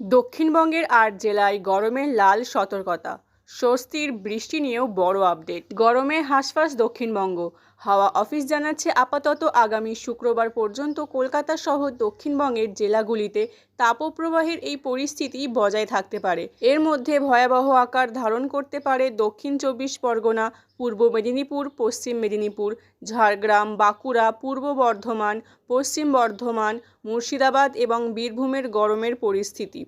দক্ষিণবঙ্গের আট জেলায় গরমের লাল সতর্কতা। স্বস্তির বৃষ্টি নিয়েও বড় আপডেট। গরমে হাঁসফাঁস দক্ষিণবঙ্গ। হাওয়া অফিস জানাচ্ছে, আপাতত আগামী শুক্রবার পর্যন্ত কলকাতা সহ দক্ষিণবঙ্গের জেলাগুলিতে তাপপ্রবাহের এই পরিস্থিতি বজায় থাকতে পারে। এর মধ্যে ভয়াবহ আকার ধারণ করতে পারে দক্ষিণ চব্বিশ পরগনা, পূর্ব মেদিনীপুর, পশ্চিম মেদিনীপুর, ঝাড়গ্রাম, বাঁকুড়া, পূর্ব বর্ধমান, পশ্চিম বর্ধমান, মুর্শিদাবাদ এবং বীরভূমের গরমের পরিস্থিতি।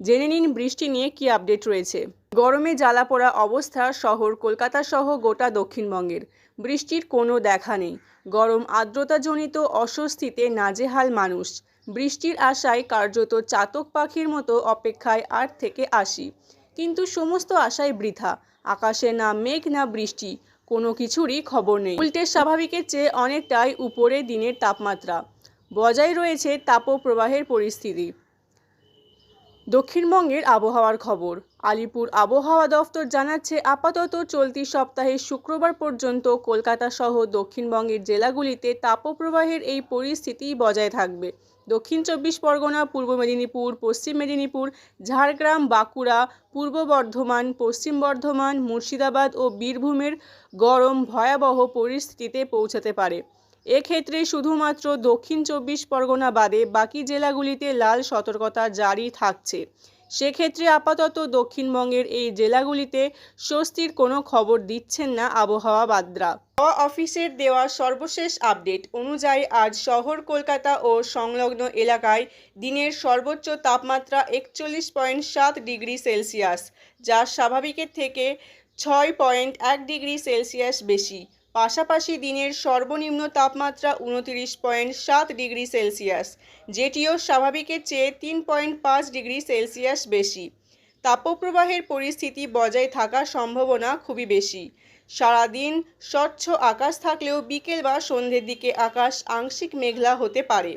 জেনে নিন বৃষ্টি নিয়ে কি আপডেট রয়েছে। গরমে জ্বালা জ্বালাপোড়া অবস্থা শহর কলকাতা সহ গোটা দক্ষিণবঙ্গের। বৃষ্টির কোনো দেখা নেই। গরম আর্দ্রতাজনিত অস্বস্তিতে নাজেহাল মানুষ। বৃষ্টির আশায় কার্যত চাতক পাখির মতো অপেক্ষায় আট থেকে আশি। কিন্তু সমস্ত আশায় বৃথা। আকাশে না মেঘ, না বৃষ্টি। কোনো কিছুরই খবর নেই। উল্টে স্বাভাবিকের চেয়ে অনেকটাই উপরে দিনের তাপমাত্রা। বজায় রয়েছে তাপপ্রবাহের পরিস্থিতি। দক্ষিণবঙ্গের আবহাওয়ার খবর। আলিপুর আবহাওয়া দফতর জানাচ্ছে, আপাতত চলতি সপ্তাহে শুক্রবার পর্যন্ত কলকাতা সহ দক্ষিণবঙ্গের জেলাগুলিতে তাপপ্রবাহের এই পরিস্থিতি বজায় থাকবে। দক্ষিণ চব্বিশ পরগনা, পূর্ব মেদিনীপুর, পশ্চিম মেদিনীপুর, ঝাড়গ্রাম, বাঁকুড়া, পূর্ব বর্ধমান, পশ্চিম বর্ধমান, মুর্শিদাবাদ ও বীরভূমের গরম ভয়াবহ পরিস্থিতিতে পৌঁছাতে পারে। এক্ষেত্রে শুধুমাত্র দক্ষিণ চব্বিশ পরগনা বাদে বাকি জেলাগুলিতে লাল সতর্কতা জারি থাকছে। সেক্ষেত্রে আপাতত দক্ষিণবঙ্গের এই জেলাগুলিতে স্বস্তির কোনো খবর দিচ্ছেন না আবহাওয়াবাদরা হাওয়া অফিসের দেওয়া সর্বশেষ আপডেট অনুযায়ী আজ শহর, কলকাতা ও সংলগ্ন এলাকায় দিনের সর্বোচ্চ তাপমাত্রা একচল্লিশ পয়েন্ট সাত ডিগ্রি সেলসিয়াস, যা স্বাভাবিকের থেকে ছয় পয়েন্ট এক ডিগ্রি সেলসিয়াস বেশি। পাশাপাশি দিনের সর্বনিম্ন তাপমাত্রা উনতিরিশ পয়েন্ট সাত ডিগ্রি সেলসিয়াস, যেটিও স্বাভাবিকের চেয়ে তিন পয়েন্ট পাঁচ ডিগ্রি সেলসিয়াস বেশি। তাপপ্রবাহের পরিস্থিতি বজায় থাকার সম্ভাবনা খুবই বেশি। সারাদিন স্বচ্ছ আকাশ থাকলেও বিকেল বা সন্ধ্যের দিকে আকাশ আংশিক মেঘলা হতে পারে।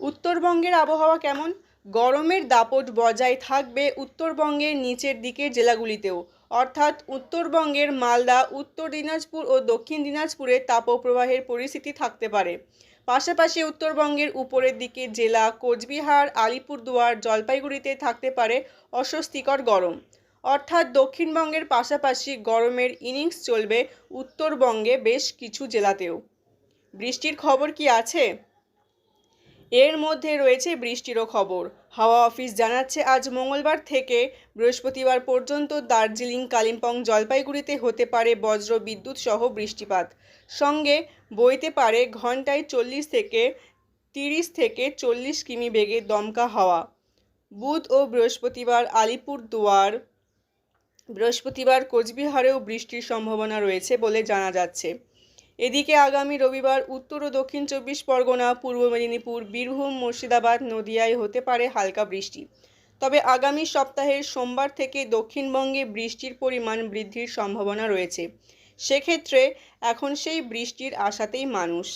উত্তরবঙ্গের আবহাওয়া কেমন? গরমের দাপট বজায় থাকবে উত্তরবঙ্গের নিচের দিকের জেলাগুলিতেও। অর্থাৎ উত্তরবঙ্গের মালদা, উত্তর দিনাজপুর ও দক্ষিণ দিনাজপুরে তাপপ্রবাহের পরিস্থিতি থাকতে পারে। পাশাপাশি উত্তরবঙ্গের উপরের দিকে জেলা কোচবিহার, আলিপুরদুয়ার, জলপাইগুড়িতে থাকতে পারে অস্বস্তিকর গরম। অর্থাৎ দক্ষিণবঙ্গের পাশাপাশি গরমের ইনিংস চলবে উত্তরবঙ্গে বেশ কিছু জেলাতেও। বৃষ্টির খবর কি আছে? এর মধ্যে রয়েছে বৃষ্টিরও খবর। হাওয়া অফিস জানাচ্ছে, আজ মঙ্গলবার থেকে বৃহস্পতিবার পর্যন্ত দার্জিলিং, কালিম্পং, জলপাইগুড়িতে হতে পারে বজ্র বিদ্যুৎ সহ বৃষ্টিপাত। সঙ্গে বইতে পারে ঘন্টায় চল্লিশ থেকে তিরিশ থেকে চল্লিশ কিমি বেগে দমকা হাওয়া। বুধ ও বৃহস্পতিবার আলিপুর দুয়ার বৃহস্পতিবার কোচবিহারেও বৃষ্টির সম্ভাবনা রয়েছে বলে জানা যাচ্ছে। এদিকে আগামী রবিবার উত্তর ও দক্ষিণ চব্বিশ পরগনা, পূর্ব মেদিনীপুর, বীরভূম, মুর্শিদাবাদ, নদিয়ায় হতে পারে হালকা বৃষ্টি। তবে আগামী সপ্তাহের সোমবার থেকে দক্ষিণবঙ্গে বৃষ্টির পরিমাণ বৃদ্ধির সম্ভাবনা রয়েছে। সেক্ষেত্রে এখন সেই বৃষ্টির আশাতেই মানুষ।